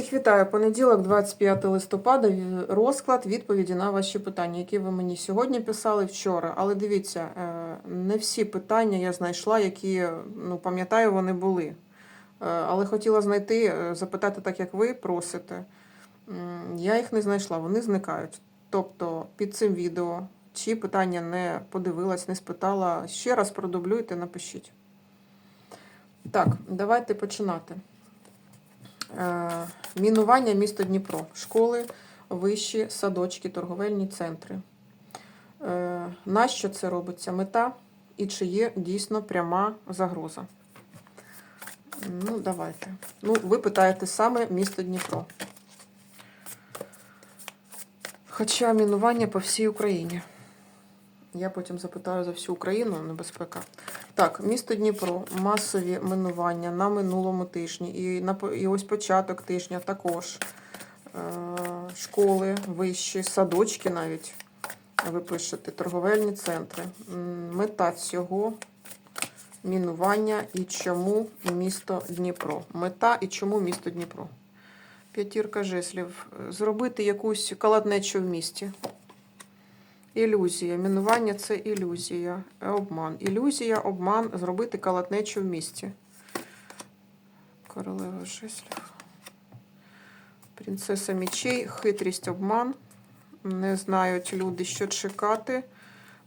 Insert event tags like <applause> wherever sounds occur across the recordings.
Всіх вітаю. Понеділок, 25 листопада. Розклад відповіді на ваші питання, які ви мені сьогодні писали вчора. Але дивіться, е, не всі питання я знайшла, які ну пам'ятаю, вони були. Е, Але хотіла знайти, е, запитати так, як ви просите. Я їх не знайшла, вони зникають. Тобто під цим відео, чи питання не подивилась, не спитала, ще раз продублюйте, напишіть. Так, давайте починати. Е, Мінування місто Дніпро. Школи, вищі, садочки, торговельні центри. Е, Нащо це робиться? Мета і чи є дійсно пряма загроза? Ну, давайте. Ну, ви питаєте саме місто Дніпро. Хоча мінування по всій Україні. Я потім запитаю за всю Україну небезпека. Так, місто Дніпро, масові минування на минулому тижні. І, на, і ось початок тижня також. Е, школи, вищі, садочки навіть. Ви пишете, торговельні центри. Мета цього мінування і чому місто Дніпро. Мета і чому місто Дніпро. П'ятірка жеслів. Зробити якусь каладнечу в місті. Ілюзія. Мінування це ілюзія. Е, Обман. Ілюзія, обман, зробити калатнечу в місті. Королева жеслів. Принцеса мечей, хитрість, обман. Не знають люди, що чекати.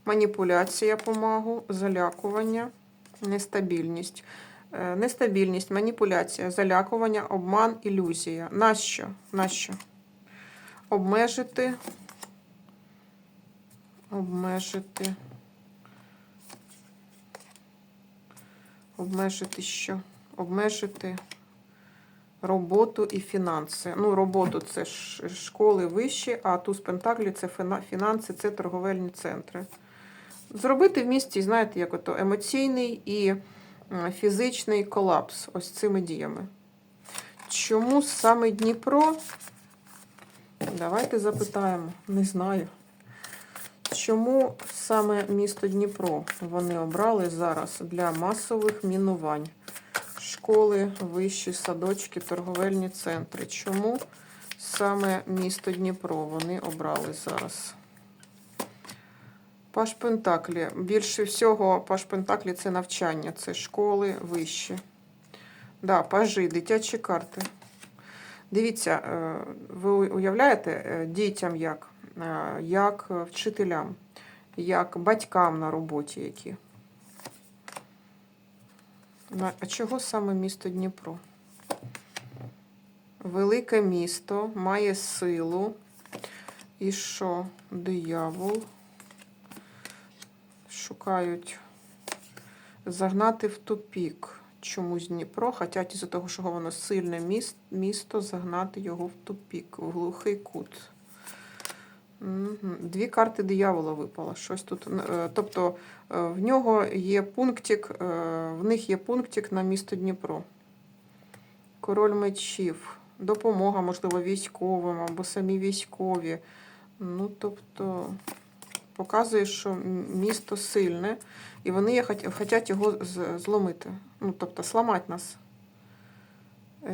Маніпуляція помагу, залякування, нестабільність. Е, Нестабільність, маніпуляція, залякування, обман, ілюзія. Нащо? Нащо? Обмежити обмежити. Обмежити що? Обмежити роботу і фінанси. Ну, роботу це школи вищі, а туз Пентаклі це фінанси, це торговельні центри. Зробити в місті, знаєте, як ото емоційний і фізичний колапс ось цими діями. Чому саме Дніпро? Давайте запитаємо. Не знаю. Чому саме місто Дніпро вони обрали зараз для масових мінувань? Школи, вищі садочки, торговельні центри. Чому саме місто Дніпро вони обрали зараз? Паш Пентаклі. Більше всього, Паш Пентаклі це навчання, це школи вищі. Да, пажі, дитячі карти. Дивіться, е, ви уявляєте е, дітям як? Е, як вчителям, як батькам на роботі які. А чого саме місто Дніпро? Велике місто має силу. І що? Диявол. Шукають загнати в тупік чомусь Дніпро. Хотять із-за того, що воно сильне місто, загнати його в тупік, в глухий кут. Дві карти диявола випало. Щось тут. е, Тобто е, в нього є пунктик, е, в них є пунктик на місто Дніпро. Король мечів. Допомога, можливо, військовим або самі військові. Ну, тобто, показує, що місто сильне, і вони хочуть його зломити. Ну, тобто, сламати нас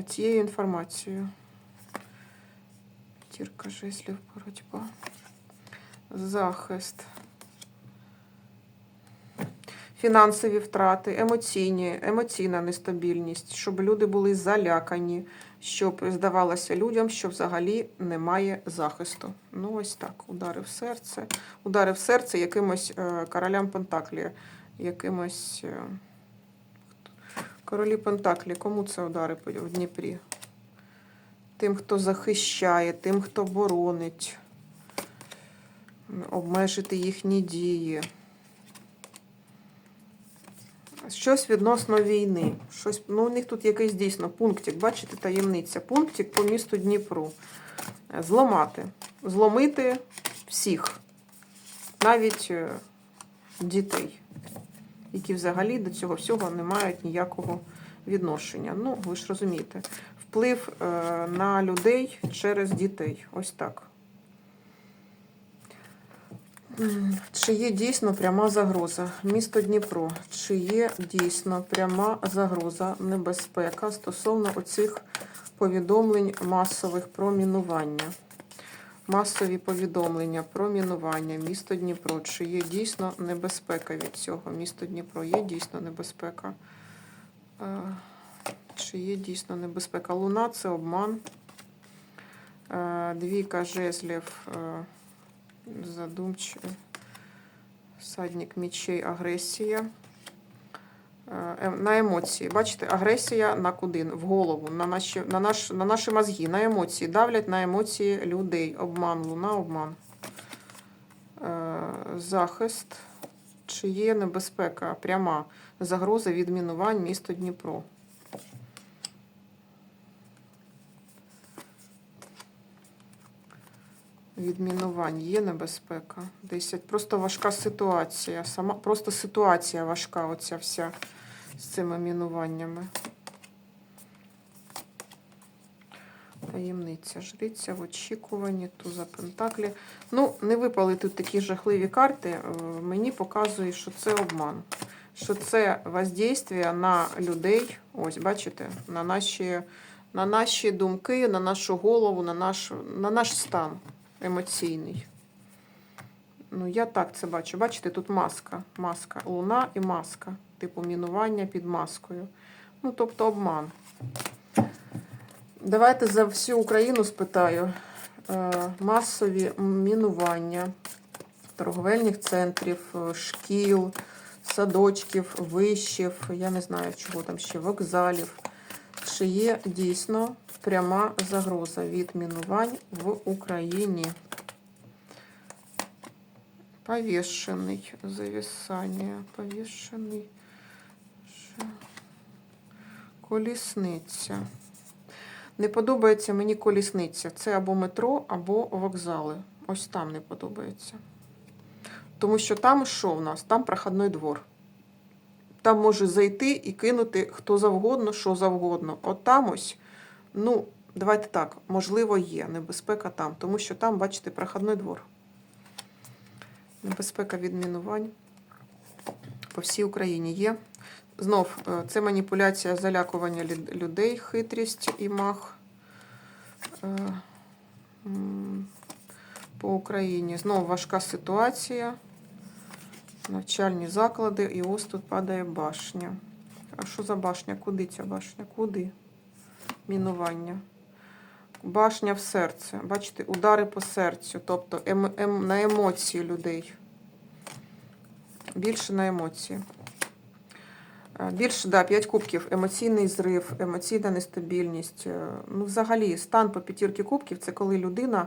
цією інформацією. Тірка жезлів, боротьба. Захист. Фінансові втрати, емоційні, емоційна нестабільність, щоб люди були залякані, щоб здавалося людям, що взагалі немає захисту. Ну, ось так. Удари в серце. Удари в серце якимось е, королям Пентаклі, якимось. Е, королі Пентаклі. Кому це удари в Дніпрі? Тим, хто захищає, тим, хто боронить, обмежити їхні дії. Щось відносно війни. Щось, ну, у них тут якийсь дійсно пунктик, бачите, таємниця. Пунктик по місту Дніпру. Зламати. Зломити всіх, навіть е, дітей, які взагалі до цього всього не мають ніякого відношення. Ну, ви ж розумієте, вплив е, на людей через дітей. Ось так. Чи є дійсно пряма загроза? Місто Дніпро. Чи є дійсно пряма загроза, небезпека стосовно оцих повідомлень масових про мінування. Масові повідомлення про мінування. Місто Дніпро. Чи є дійсно небезпека від цього? Місто Дніпро є дійсно небезпека. Е, Чи є дійсно небезпека? Луна це обман. Е, Двійка жезлів. е, Задумчивий. Садник мечей, агресія. Е, ем- На емоції. Бачите, агресія на куди? В голову, на наші, на, наш, на наші мозги, на емоції. Давлять на емоції людей. Обман, луна, обман. Е, Захист. Чи є небезпека? Пряма загроза відмінувань місто Дніпро. Відмінувань є небезпека. 10. Просто важка ситуація. Сама, просто ситуація важка, оця вся з цими мінуваннями. Таємниця жриця в очікуванні, туза Пентаклі. Ну, не випали тут такі жахливі карти. Е, Мені показує, що це обман. Що це воздействие на людей. Ось, бачите, на наші, на наші думки, на нашу голову, на наш, на наш стан емоційний. Ну, я так це бачу. Бачите, тут маска. Маска. Луна і маска. Типу мінування під маскою. Ну, тобто обман. Давайте за всю Україну спитаю. Е, Масові мінування торговельних центрів, е, шкіл, садочків, вишів, я не знаю, чого там ще, вокзалів. Чи є дійсно пряма загроза від мінувань в Україні? Повішений, завісання, повішений, колісниця. Не подобається мені колісниця. Це або метро, або вокзали. Ось там не подобається. Тому що там що в нас? Там проходний двор. Там може зайти і кинути хто завгодно, що завгодно. От там ось, ну, давайте так, можливо, є небезпека там, тому що там, бачите, проходний двор. Небезпека відмінувань по всій Україні є. Знов, е, це маніпуляція залякування людей, хитрість і мах Е, по Україні. Знову важка ситуація. Навчальні заклади, і ось тут падає башня. А що за башня? Куди ця башня? Куди? Мінування. Башня в серце. Бачите, удари по серцю, тобто ем, ем, на емоції людей. Більше на емоції. Е, Більше, да, 5 кубків, емоційний зрив, емоційна нестабільність. Е, Ну, взагалі, стан по п'ятірки кубків це коли людина,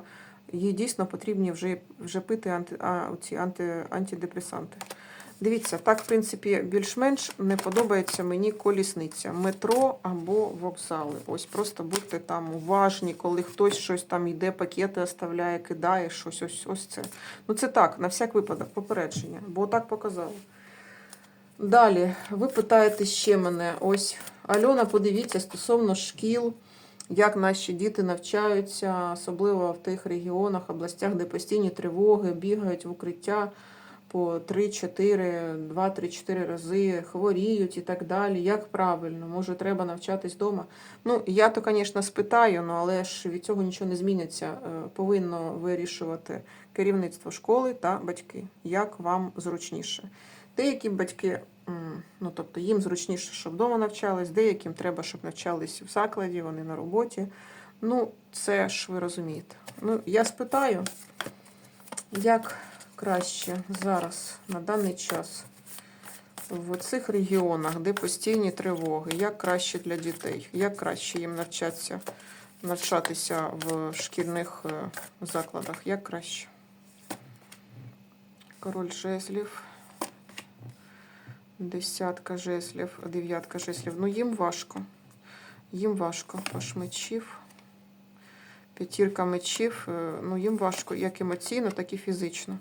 їй дійсно потрібні вже, вже пити анти, а, ці анти, антидепресанти. Дивіться, так, в принципі, більш-менш не подобається мені колісниця, метро або вокзали. Ось просто будьте там уважні, коли хтось щось там йде, пакети оставляє, кидає щось, ось, ось це. Ну це так, на всяк випадок, попередження, бо так показали. Далі, ви питаєте ще мене, ось Альона, подивіться стосовно шкіл, як наші діти навчаються, особливо в тих регіонах, областях, де постійні тривоги, бігають в укриття по 3-4, 2-3-4 рази, хворіють і так далі. Як правильно? Може, треба навчатись вдома? Ну, я то, звісно, спитаю, ну, але ж від цього нічого не зміниться. Е, Повинно вирішувати керівництво школи та батьки, як вам зручніше. Деякі батьки, ну тобто їм зручніше, щоб вдома навчались, деяким треба, щоб навчались в закладі, вони на роботі. Ну, це ж ви розумієте. Ну, я спитаю, як краще зараз, на даний час, в цих регіонах, де постійні тривоги, як краще для дітей, як краще їм навчатися, навчатися в шкільних е, закладах, як краще. Король жезлів. Десятка жезлів, дев'ятка жезлів. Ну, їм важко. Їм важко. Паш мечів. П'ятірка мечів. е, Ну, їм важко як емоційно, так і фізично.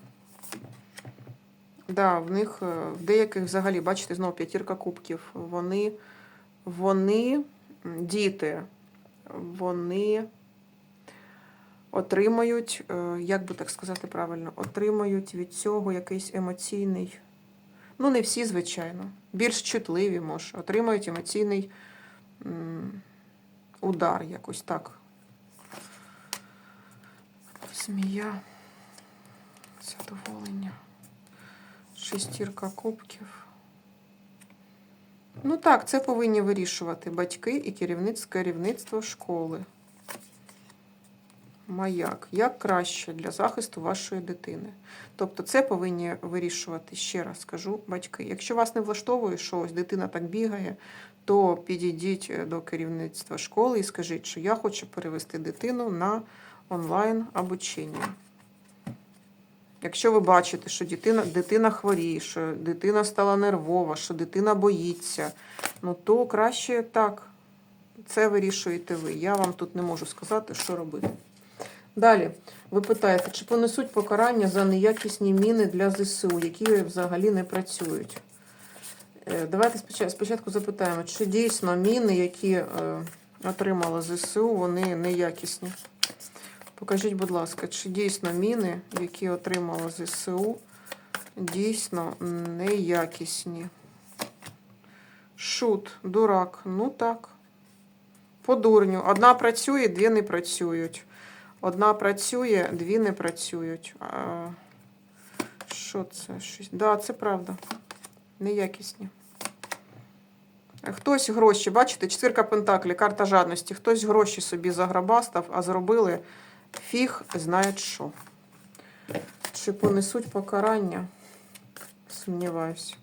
Да, в них е, в деяких взагалі, бачите, знову п'ятірка кубків. Вони, вони, діти, вони отримають, е, як би так сказати правильно, отримають від цього якийсь емоційний. Ну, не всі, звичайно. Більш чутливі, може, отримають емоційний удар якось так. Змія. Задоволення. Шестірка кубків. Ну так, це повинні вирішувати батьки і керівництво, школи. Маяк. Як краще для захисту вашої дитини? Тобто це повинні вирішувати, ще раз скажу, батьки. Якщо вас не влаштовує, що ось дитина так бігає, то підійдіть е, до керівництва школи і скажіть, що я хочу перевести дитину на онлайн обучення. Якщо ви бачите, що дитина, дитина хворіє, що дитина стала нервова, що дитина боїться, ну то краще так. Це вирішуєте ви. Я вам тут не можу сказати, що робити. Далі, ви питаєте, чи понесуть покарання за неякісні міни для ЗСУ, які взагалі не працюють? Е, Давайте спочатку, запитаємо, чи дійсно міни, які е, отримала ЗСУ, вони неякісні? Покажіть, будь ласка, чи дійсно міни, які отримала ЗСУ, дійсно неякісні? Шут, дурак, ну так. По дурню. Одна працює, дві не працюють. Одна працює, дві не працюють. А, що це? Щось? Да, це правда. Неякісні. Хтось гроші, бачите, четвірка пентаклі, карта жадності. Хтось гроші собі заграбастав, а зробили фіг знає що. Чи понесуть покарання? Сумніваюся.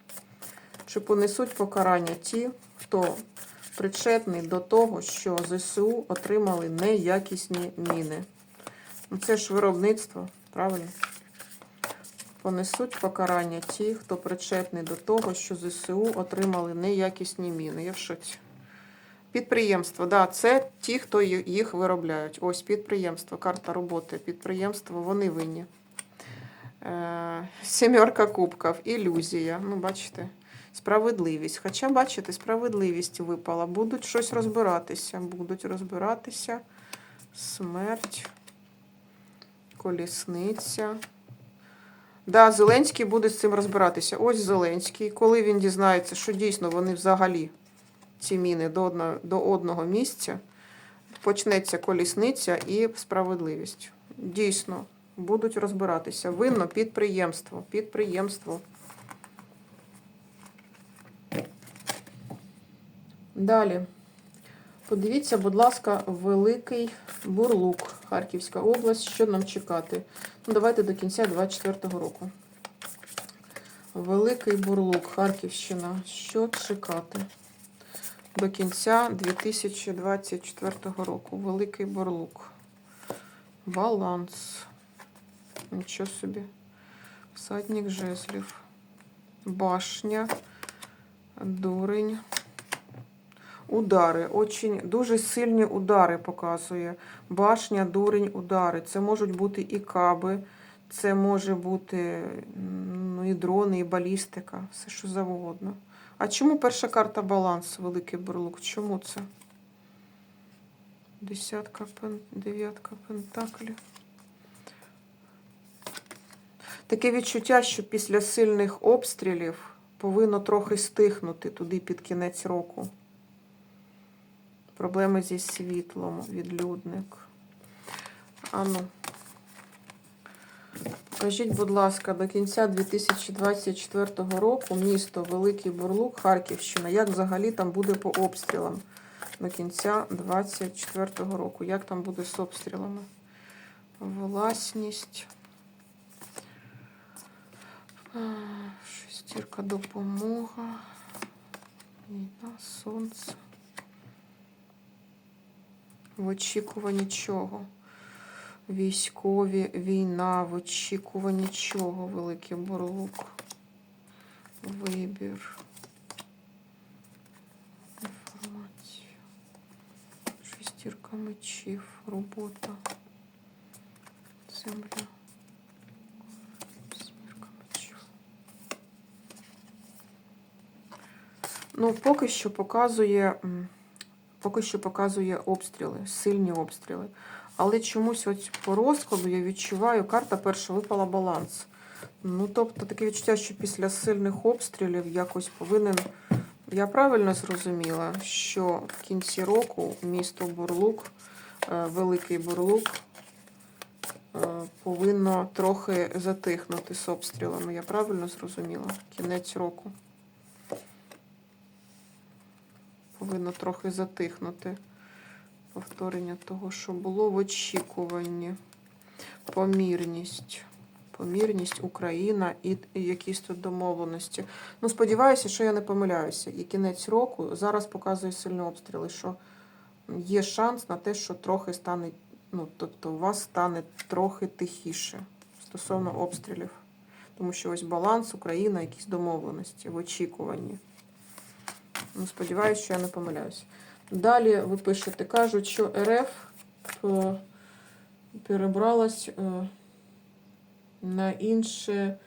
Чи понесуть покарання ті, хто причетний до того, що ЗСУ отримали неякісні міни? Ну, це ж виробництво, правильно? Понесуть покарання ті, хто причетний до того, що ЗСУ отримали неякісні міни. Я в шоці. Підприємство, да, це ті, хто їх виробляють. Ось підприємство, карта роботи, підприємство, вони винні. Е, сімерка кубків, ілюзія. Ну, бачите, справедливість. Хоча, бачите, справедливість випала. Будуть щось розбиратися. Будуть розбиратися. Смерть, колісниця. Да, Зеленський буде з цим розбиратися. Ось Зеленський. Коли він дізнається, що дійсно вони взагалі ці міни до одного, до одного місця, почнеться колісниця і справедливість. Дійсно, будуть розбиратися. Винно підприємство. Підприємство. Далі. Подивіться, будь ласка, Великий Бурлук, Харківська область. Що нам чекати? Ну, давайте до кінця 24-го року. Великий Бурлук, Харківщина. Що чекати? До кінця 2024 року. Великий Бурлук. Баланс. Нічого собі. Всадник жезлів. Башня. Дурень. Удари. Очень, дуже сильні удари показує. Башня, дурень, удари. Це можуть бути і каби, це може бути ну, і дрони, і балістика, все що завгодно. А чому перша карта баланс, великий бурлук? Чому це? Десятка пен... дев'ятка пентаклів. Таке відчуття, що після сильних обстрілів повинно трохи стихнути туди під кінець року. Проблеми зі світлом, відлюдник. Ану. Покажіть, будь ласка, до кінця 2024 року місто Великий Бурлук, Харківщина. Як взагалі там буде по обстрілам? До кінця 2024 року. Як там буде з обстрілами? Власність. Шестірка допомога. Війна, сонце. В очікуванні чого? Військові, війна, в очікуванні чого, Великий Бурлук. Вибір. Інформація. Шестірка мечів, робота. Земля. Ну, поки що показує. Поки що показує обстріли, сильні обстріли. Але чомусь ось по розкладу я відчуваю, карта перша випала баланс. Ну, тобто таке відчуття, що після сильних обстрілів якось повинен Я правильно зрозуміла, що в кінці року місто Бурлук, е, Великий Бурлук, е, повинно трохи затихнути з обстрілами. Я правильно зрозуміла? Кінець року. Повинно трохи затихнути. Повторення того, що було в очікуванні. Помірність. Помірність, Україна і якісь тут домовленості. Ну, сподіваюся, що я не помиляюся. І кінець року зараз показує сильні обстріли, що є шанс на те, що трохи стане, ну, тобто у вас стане трохи тихіше стосовно обстрілів. Тому що ось баланс, Україна, якісь домовленості в очікуванні. Ну, сподіваюся, що я не помиляюся. Далі ви пишете, кажуть, що РФ е, перебралась е, на інше,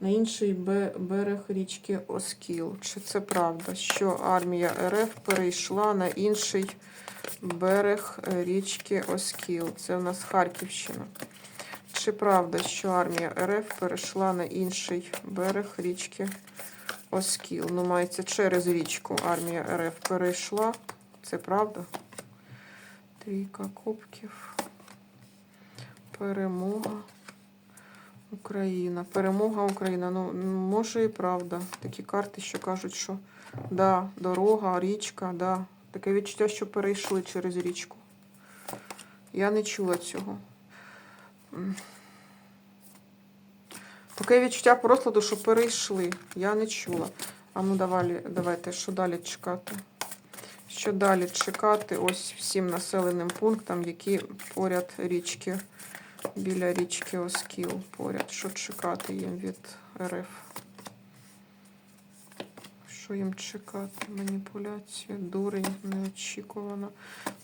на інший берег річки Оскіл. Чи це правда, що армія РФ перейшла на інший берег річки Оскіл? Це у нас Харківщина. Чи правда, що армія РФ перейшла на інший берег річки Оскіл? Ну, мається через річку армія РФ перейшла. Це правда? Трійка кубків. Перемога. Україна. Перемога Україна. Ну, може і правда. Такі карти, що кажуть, що да, дорога, річка, да. Таке відчуття, що перейшли через річку. Я не чула цього. Таке відчуття розкладу, що перейшли. Я не чула. А ну давай, давайте, що далі чекати? Що далі чекати? Ось всім населеним пунктам, які поряд річки, біля річки Оскіл поряд. Що чекати їм від РФ? Що їм чекати? Маніпуляція, дурень, неочікувана,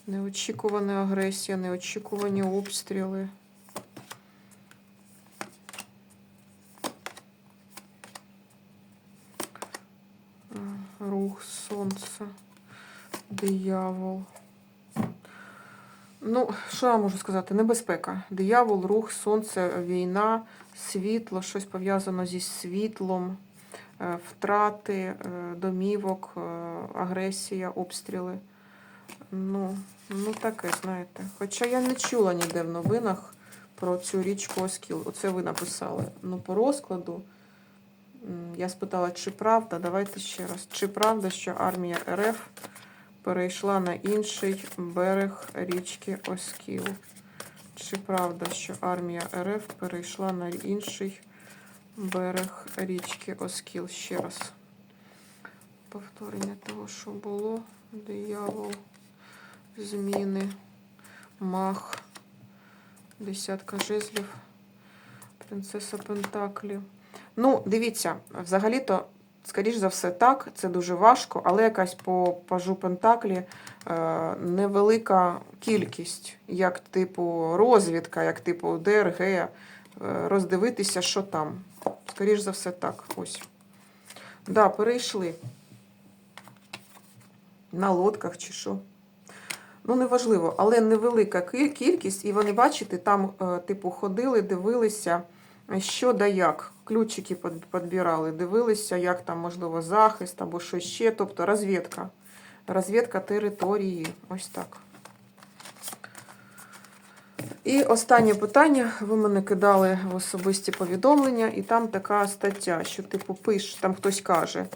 неочікувана агресія, неочікувані обстріли. Е, Рух сонця, диявол. Ну, що я можу сказати? Небезпека. Диявол, рух, сонце, війна, світло, щось пов'язано зі світлом, е, втрати е, домівок, е, агресія, обстріли. Ну, ну таке, знаєте. Хоча я не чула ніде в новинах про цю річку Оскіл. Оце ви написали. Ну, по розкладу. Я спитала, чи правда, давайте ще раз. Чи правда, що армія РФ перейшла на інший берег річки Оскіл? Чи правда, що армія РФ перейшла на інший берег річки Оскіл? Ще раз. Повторення того, що було. Диявол, зміни, мах, десятка жезлів, принцеса Пентаклів. Ну, дивіться, взагалі-то, скоріш за все, так, це дуже важко, але якась по пажу Пентаклі е, невелика кількість, як типу розвідка, як типу ДРГ, е, роздивитися, що там. Скоріш за все, так. Ось. Да, перейшли. На лодках чи що. Ну, неважливо, але невелика кількість, і вони, бачите, там, е, типу, ходили, дивилися, що да як. Ключики підбирали, дивилися, як там, можливо, захист або що ще. Тобто розвідка. Розвідка території. Ось так. І останнє питання. Ви мене кидали в особисті повідомлення, і там така стаття, що, типу, пиш, там хтось каже.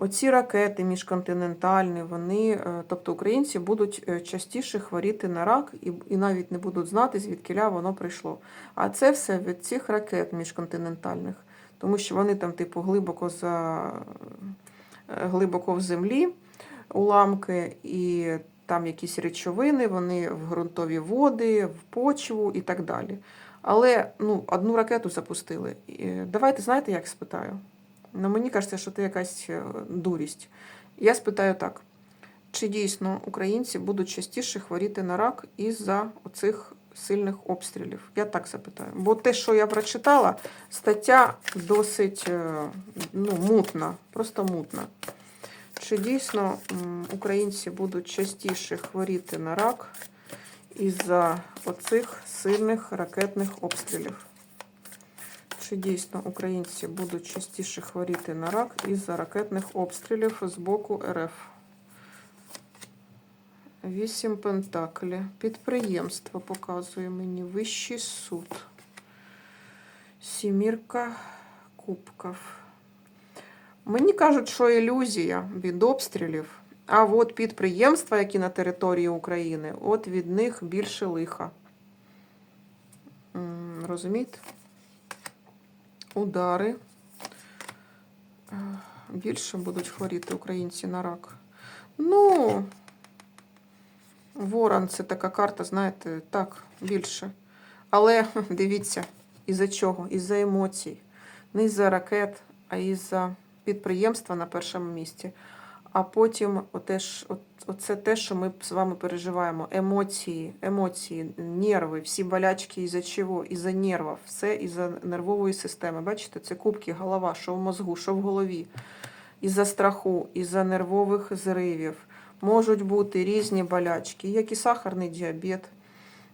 Оці ракети міжконтинентальні, вони, е, тобто українці, будуть е, частіше хворіти на рак і, і навіть не будуть знати, звідкиля воно прийшло. А це все від цих ракет міжконтинентальних, тому що вони там, типу, глибоко за е, глибоко в землі уламки, і там якісь речовини, вони в ґрунтові води, в почву і так далі. Але ну, одну ракету запустили. Давайте знаєте, як спитаю? Ну, мені кажеться, що це якась е, дурість. Я спитаю так: чи дійсно українці будуть частіше хворіти на рак із-за оцих сильних обстрілів? Я так запитаю. Бо те, що я прочитала, стаття досить е, ну, мутна, просто мутна. Чи дійсно українці будуть частіше хворіти на рак із-за оцих сильних ракетних обстрілів? Чи дійсно українці будуть частіше хворіти на рак із-за ракетних обстрілів з боку РФ? Вісім пентаклі. Підприємство показує мені. Вищий суд. Сімірка кубків. Мені кажуть, що ілюзія від обстрілів. А от підприємства, які на території України, от від них більше лиха. Розумієте? Удари. Е, Більше будуть хворіти українці на рак. Ну, Ворон це така карта, знаєте, так, більше. Але <laughs> дивіться, із-за чого? Із-за емоцій. Не із-за ракет, а із-за підприємства на першому місці. А потім отеж, от, оце те, що ми з вами переживаємо. Емоції, емоції, нерви, всі болячки із-за чого? Із-за нервів, все із-за нервової системи. Бачите, це кубки, голова, що в мозгу, що в голові. Із-за страху, із-за нервових зривів. Можуть бути різні болячки, як і сахарний діабет,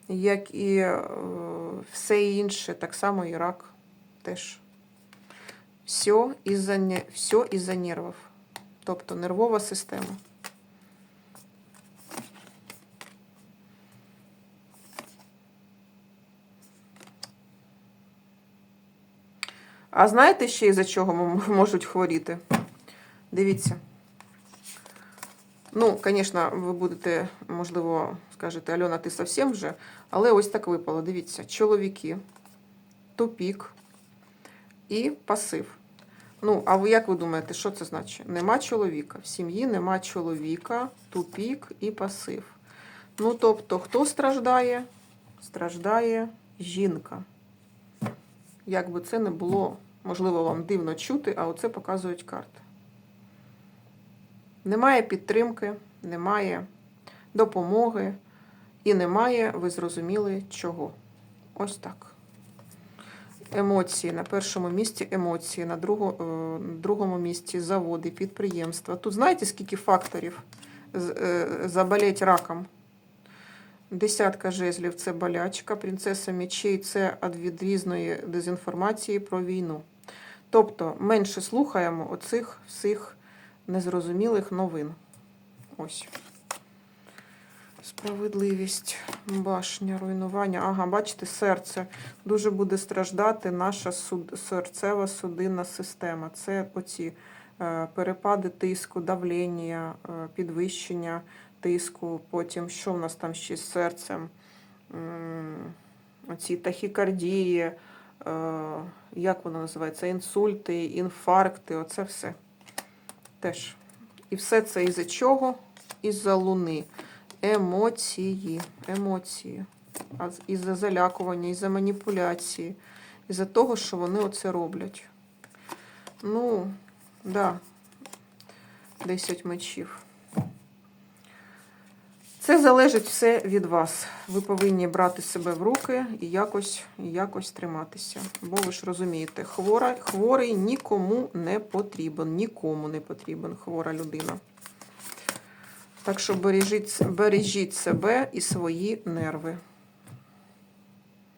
як і е, все інше, так само і рак теж. Все із-за все із-за нервів. Тобто нервова система. А знаєте ще із-за чого м- <laughs> можуть хворіти? Дивіться. Ну, звісно, ви будете, можливо, скажете, Альона, ти зовсім вже, але ось так випало. Дивіться, чоловіки, тупік і пасив. Ну, а ви як ви думаєте, що це значить? Нема чоловіка. В сім'ї нема чоловіка, тупік і пасив. Ну, тобто, хто страждає? Страждає жінка. Як би це не було, можливо, вам дивно чути, а оце показують карти. Немає підтримки, немає допомоги і немає, ви зрозуміли, чого. Ось так. Емоції на першому місці емоції, на друго, е, другому місці заводи, підприємства. Тут знаєте, скільки факторів е, заболеть раком? Десятка жезлів це болячка, принцеса мечей це від різної дезінформації про війну. Тобто менше слухаємо оцих всіх незрозумілих новин. Ось. Справедливість, башня, руйнування. Ага, бачите, серце. Дуже буде страждати наша суд... серцева судинна система. Це оці е, перепади тиску, давлення, е, підвищення тиску. Потім, що в нас там ще з серцем? Оці тахікардії, е, як воно називається? Інсульти, інфаркти, оце все. Теж. І все це із-за чого? Із-за луни. Емоції. Емоції. А з- Із-за залякування, із-за маніпуляції, із-за того, що вони оце роблять. Ну, да. 10 мечів. Це залежить все від вас. Ви повинні брати себе в руки і якось, і якось триматися. Бо ви ж розумієте, хвора, хворий нікому не потрібен, нікому не потрібен хвора людина. Так що бережіть, бережіть себе і свої нерви.